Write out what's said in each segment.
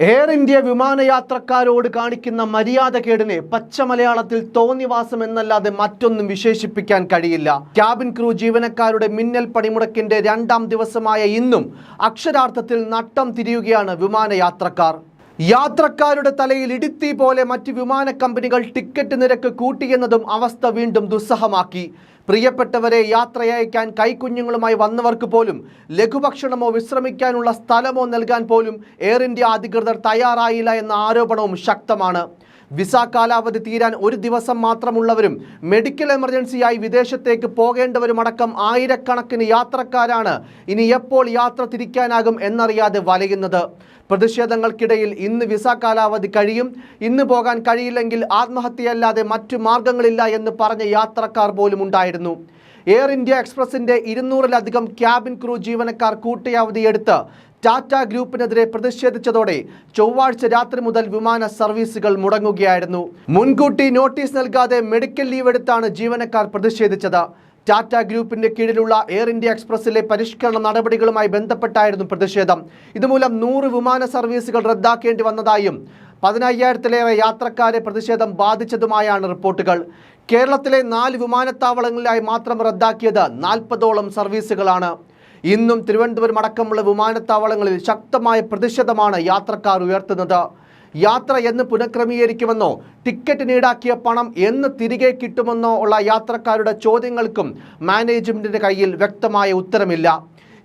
Air India വിമാനയാത്രക്കാരോട് കാണിക്കുന്ന മര്യാദകേടിനെ പച്ച മലയാളത്തിൽ തോന്നിവാസം എന്നല്ലാതെ മറ്റൊന്നും വിശേഷിപ്പിക്കാൻ കഴിയില്ല. ക്യാബിൻ ക്രൂ ജീവനക്കാരുടെ മിന്നൽ പണിമുടക്കിന്റെ രണ്ടാം ദിവസമായ ഇന്നും അക്ഷരാർത്ഥത്തിൽ നട്ടം തിരിയുകയാണ് വിമാനയാത്രക്കാർ. യാത്രക്കാരുടെ തലയിൽ ഇടുത്തി പോലെ മറ്റ് വിമാന കമ്പനികൾ ടിക്കറ്റ് നിരക്ക് കൂട്ടിയെന്നതും അവസ്ഥ വീണ്ടും ദുസ്സഹമാക്കി. പ്രിയപ്പെട്ടവരെ യാത്രയയക്കാൻ കൈക്കുഞ്ഞുങ്ങളുമായി വന്നവർക്ക് പോലും ലഘുഭക്ഷണമോ വിശ്രമിക്കാനുള്ള സ്ഥലമോ നൽകാൻ പോലും എയർ ഇന്ത്യ അധികൃതർ തയ്യാറായില്ല എന്ന ആരോപണവും ശക്തമാണ്. വിസ കാലാവധി തീരാൻ ഒരു ദിവസം മാത്രമുള്ളവരും മെഡിക്കൽ എമർജൻസിയായി വിദേശത്തേക്ക് പോകേണ്ടവരുമടക്കം ആയിരക്കണക്കിന് യാത്രക്കാരാണ് ഇനി എപ്പോൾ യാത്ര തിരിക്കാനാകും എന്നറിയാതെ വലയുന്നത്. പ്രതിഷേധങ്ങൾക്കിടയിൽ ഇന്ന് വിസ കാലാവധി കഴിയും. ഇന്ന് പോകാൻ കഴിയില്ലെങ്കിൽ ആത്മഹത്യയല്ലാതെ മറ്റു മാർഗങ്ങളില്ല എന്ന് പറഞ്ഞ യാത്രക്കാർ പോലും ഉണ്ടായിരുന്നു. എയർ ഇന്ത്യ എക്സ്പ്രസിന്റെ ഇരുന്നൂറിലധികം ക്യാബിൻ ക്രൂ ജീവനക്കാർ കൂട്ടയവധിയെടുത്ത് ടാറ്റ ഗ്രൂപ്പിനെതിരെ പ്രതിഷേധിച്ചതോടെ ചൊവ്വാഴ്ച രാത്രി മുതൽ വിമാന സർവീസുകൾ മുടങ്ങുകയായിരുന്നു. മുൻകൂട്ടി നോട്ടീസ് നൽകാതെ മെഡിക്കൽ ലീവ് എടുത്താണ് ജീവനക്കാർ പ്രതിഷേധിച്ചത്. ടാറ്റ ഗ്രൂപ്പിന്റെ കീഴിലുള്ള എയർ ഇന്ത്യ എക്സ്പ്രസിലെ പരിഷ്കരണ നടപടികളുമായി ബന്ധപ്പെട്ടായിരുന്നു പ്രതിഷേധം. ഇതുമൂലം നൂറ് വിമാന സർവീസുകൾ റദ്ദാക്കേണ്ടി വന്നതായും പതിനയ്യായിരത്തിലേറെ യാത്രക്കാരെ പ്രതിഷേധം ബാധിച്ചതുമായാണ് റിപ്പോർട്ടുകൾ. കേരളത്തിലെ നാല് വിമാനത്താവളങ്ങളിലായി മാത്രം റദ്ദാക്കിയത് നാൽപ്പതോളം സർവീസുകളാണ്. ഇന്നും തിരുവനന്തപുരം അടക്കമുള്ള വിമാനത്താവളങ്ങളിൽ ശക്തമായ പ്രതിഷേധമാണ് യാത്രക്കാർ ഉയർത്തുന്നത്. യാത്ര എന്ന് പുനഃക്രമീകരിക്കുമെന്നോ ടിക്കറ്റ് ഈടാക്കിയ പണം എന്ന് തിരികെ കിട്ടുമെന്നോ ഉള്ള യാത്രക്കാരുടെ ചോദ്യങ്ങൾക്കും മാനേജ്മെന്റിന്റെ കയ്യിൽ വ്യക്തമായ ഉത്തരമില്ല.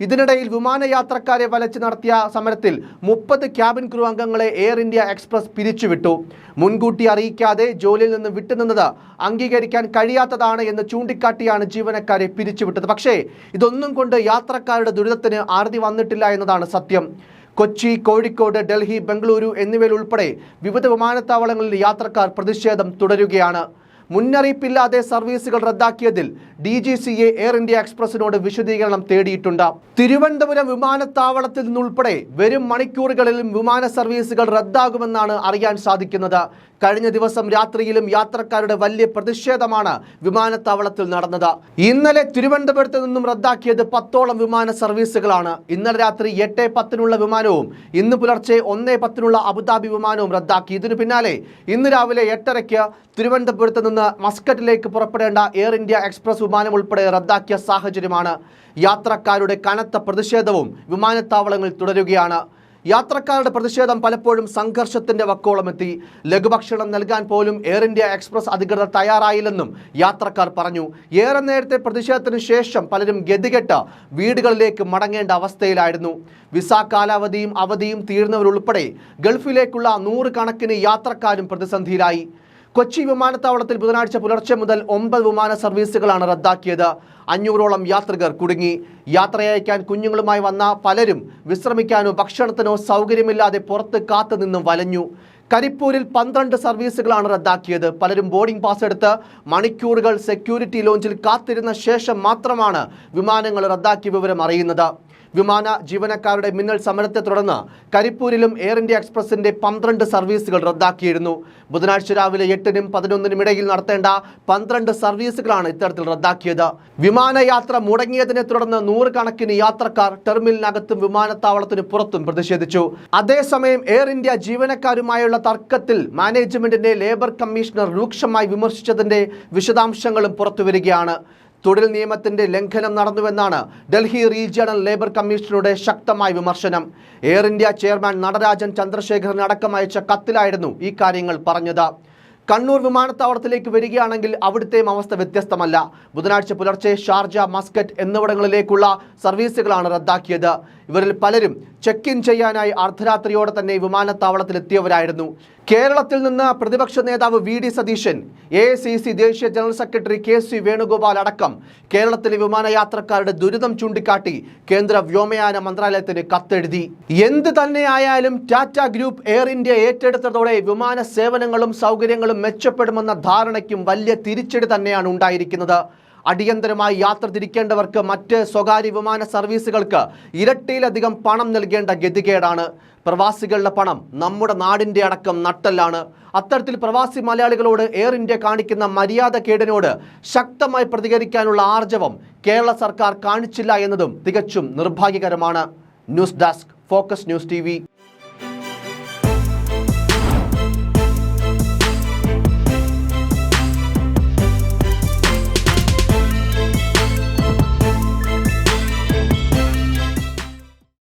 ഇതിനിടയിൽ വിമാനയാത്രക്കാരെ വലച്ച് നടത്തിയ സമരത്തിൽ മുപ്പത് ക്യാബിൻ ക്രൂ അംഗങ്ങളെ എയർ ഇന്ത്യ എക്സ്പ്രസ് പിരിച്ചുവിട്ടു. മുൻകൂട്ടി അറിയിക്കാതെ ജോലിയിൽ നിന്ന് വിട്ടുനിന്നത് അംഗീകരിക്കാൻ കഴിയാത്തതാണ് എന്ന് ചൂണ്ടിക്കാട്ടിയാണ് ജീവനക്കാരെ പിരിച്ചുവിട്ടത്. പക്ഷേ ഇതൊന്നും കൊണ്ട് യാത്രക്കാരുടെ ദുരിതത്തിന് ആർതി വന്നിട്ടില്ല എന്നതാണ് സത്യം. കൊച്ചി കോഴിക്കോട് ഡൽഹി ബംഗളൂരു എന്നിവയിൽ ഉൾപ്പെടെ വിവിധ വിമാനത്താവളങ്ങളിൽ യാത്രക്കാർ പ്രതിഷേധം തുടരുകയാണ്. മുന്നറിയിപ്പില്ലാതെ സർവീസുകൾ റദ്ദാക്കിയതിൽ D G C A air India എക്സ്പ്രസിനോട് വിശദീകരണം തേടിയിട്ടുണ്ട്. തിരുവനന്തപുരം വിമാനത്താവളത്തിൽ നിന്നുൾപ്പെടെ വരും മണിക്കൂറുകളിലും വിമാന സർവീസുകൾ റദ്ദാകുമെന്നാണ് അറിയാൻ സാധിക്കുന്നത്. കഴിഞ്ഞ ദിവസം രാത്രിയിലും യാത്രക്കാരുടെ വലിയ പ്രതിഷേധമാണ് വിമാനത്താവളത്തിൽ നടന്നത്. ഇന്നലെ തിരുവനന്തപുരത്ത് നിന്നും റദ്ദാക്കിയത് പത്തോളം വിമാന സർവീസുകളാണ്. ഇന്നലെ രാത്രി എട്ട് പത്തിനുള്ള വിമാനവും ഇന്ന് പുലർച്ചെ ഒന്ന് പത്തിനുള്ള അബുദാബി വിമാനവും റദ്ദാക്കി. ഇതിനു പിന്നാലെ ഇന്ന് രാവിലെ എട്ടരയ്ക്ക് തിരുവനന്തപുരത്ത് നിന്ന് മസ്കറ്റിലേക്ക് പുറപ്പെടേണ്ട എയർ ഇന്ത്യ എക്സ്പ്രസ് വിമാനം ഉൾപ്പെടെ റദ്ദാക്കിയ സാഹചര്യമാണ്. യാത്രക്കാരുടെ കനത്ത പ്രതിഷേധവും വിമാനത്താവളങ്ങളിൽ തുടരുകയാണ്. യാത്രക്കാരുടെ പ്രതിഷേധം പലപ്പോഴും സംഘർഷത്തിന്റെ വക്കോളമെത്തി. ലഘുഭക്ഷണം നൽകാൻ പോലും എയർ ഇന്ത്യ എക്സ്പ്രസ് അധികൃതർ തയ്യാറായില്ലെന്നും യാത്രക്കാർ പറഞ്ഞു. ഏറെ നേരത്തെ പ്രതിഷേധത്തിന് ശേഷം പലരും ഗതികെട്ട് വീടുകളിലേക്ക് മടങ്ങേണ്ട അവസ്ഥയിലായിരുന്നു. വിസ കാലാവധിയും അവധിയും തീർന്നവരുൾപ്പെടെ ഗൾഫിലേക്കുള്ള നൂറുകണക്കിന് യാത്രക്കാരും പ്രതിസന്ധിയിലായി. കൊച്ചി വിമാനത്താവളത്തിൽ ബുധനാഴ്ച പുലർച്ചെ മുതൽ ഒമ്പത് വിമാന സർവീസുകളാണ് റദ്ദാക്കിയത്. അഞ്ഞൂറോളം യാത്രികർ കുടുങ്ങി. യാത്രയയക്കാൻ കുഞ്ഞുങ്ങളുമായി വന്ന പലരും വിശ്രമിക്കാനോ ഭക്ഷണത്തിനോ സൗകര്യമില്ലാതെ പുറത്ത് കാത്തുനിന്നും വലഞ്ഞു. കരിപ്പൂരിൽ പന്ത്രണ്ട് സർവീസുകളാണ് റദ്ദാക്കിയത്. പലരും ബോർഡിംഗ് പാസ് എടുത്ത് മണിക്കൂറുകൾ സെക്യൂരിറ്റി ലോഞ്ചിൽ കാത്തിരുന്ന ശേഷം മാത്രമാണ് വിമാനങ്ങൾ റദ്ദാക്കിയ വിവരം അറിയുന്നത്. വിമാന ജീവനക്കാരുടെ മിന്നൽ സമരത്തെ തുടർന്ന് കരിപ്പൂരിലും എയർ ഇന്ത്യ എക്സ്പ്രസിന്റെ പന്ത്രണ്ട് സർവീസുകൾ റദ്ദാക്കിയിരുന്നു. ബുധനാഴ്ച രാവിലെ എട്ടിനും പതിനൊന്നിനും ഇടയിൽ നടത്തേണ്ട പന്ത്രണ്ട് സർവീസുകളാണ് ഇത്തരത്തിൽ റദ്ദാക്കിയത്. വിമാനയാത്ര മുടങ്ങിയതിനെ തുടർന്ന് നൂറുകണക്കിന് യാത്രക്കാർ ടെർമിനലിനകത്തും വിമാനത്താവളത്തിന് പുറത്തും പ്രതിഷേധിച്ചു. അതേസമയം എയർ ഇന്ത്യ ജീവനക്കാരുമായുള്ള തർക്കത്തിൽ മാനേജ്മെന്റിനെ ലേബർ കമ്മീഷണർ രൂക്ഷമായി വിമർശിച്ചതിന്റെ വിശദാംശങ്ങളും പുറത്തുവരികയാണ്. തൊഴിൽ നിയമത്തിന്റെ ലംഘനം നടന്നുവെന്നാണ് ഡൽഹി റീജിയണൽ ലേബർ കമ്മീഷണറുടെ ശക്തമായ വിമർശനം. Air India chairman Natarajan Chandrasekaran അടക്കം അയച്ച കത്തിലായിരുന്നു ഈ കാര്യങ്ങൾ പറഞ്ഞത്. കണ്ണൂർ വിമാനത്താവളത്തിലേക്ക് വരികയാണെങ്കിൽ അവിടുത്തെയും അവസ്ഥ വ്യത്യസ്തമല്ല. ബുധനാഴ്ച പുലർച്ചെ ഷാർജ മസ്കറ്റ് എന്നിവിടങ്ങളിലേക്കുള്ള സർവീസുകളാണ് റദ്ദാക്കിയത്. ഇവരിൽ പലരും ചെക്ക് ഇൻ ചെയ്യാനായി അർദ്ധരാത്രിയോടെ തന്നെ വിമാനത്താവളത്തിലെത്തിയവരായിരുന്നു. കേരളത്തിൽ നിന്ന് പ്രതിപക്ഷ നേതാവ് V D Satheesan A C C ദേശീയ general secretary K C Venugopal അടക്കം കേരളത്തിലെ വിമാനയാത്രക്കാരുടെ ദുരിതം ചൂണ്ടിക്കാട്ടി കേന്ദ്ര വ്യോമയാന മന്ത്രാലയത്തിന് കത്തെഴുതി. എന്ത് തന്നെയായാലും ടാറ്റ ഗ്രൂപ്പ് എയർ ഇന്ത്യ ഏറ്റെടുത്തതോടെ വിമാന സേവനങ്ങളും സൗകര്യങ്ങളും മെച്ചപ്പെടുമെന്ന ധാരണയ്ക്കും വലിയ തിരിച്ചടി തന്നെയാണ് ഉണ്ടായിരിക്കുന്നത്. അടിയന്തരമായി യാത്ര തിരിക്കേണ്ടവർക്ക് മറ്റ് സ്വകാര്യ വിമാന സർവീസുകൾക്ക് ഇരട്ടിയിലധികം പണം നൽകേണ്ട ഗതികേടാണ്. പ്രവാസികളുടെ പണം നമ്മുടെ നാടിന്റെ അടക്കം നട്ടല്ലാണ്. അത്തരത്തിൽ പ്രവാസി മലയാളികളോട് എയർ ഇന്ത്യ കാണിക്കുന്ന മര്യാദ കേടിനോട് ശക്തമായി പ്രതികരിക്കാനുള്ള ആർജവം കേരള സർക്കാർ കാണിച്ചില്ല എന്നതും തികച്ചും നിർഭാഗ്യകരമാണ്. News desk focus news T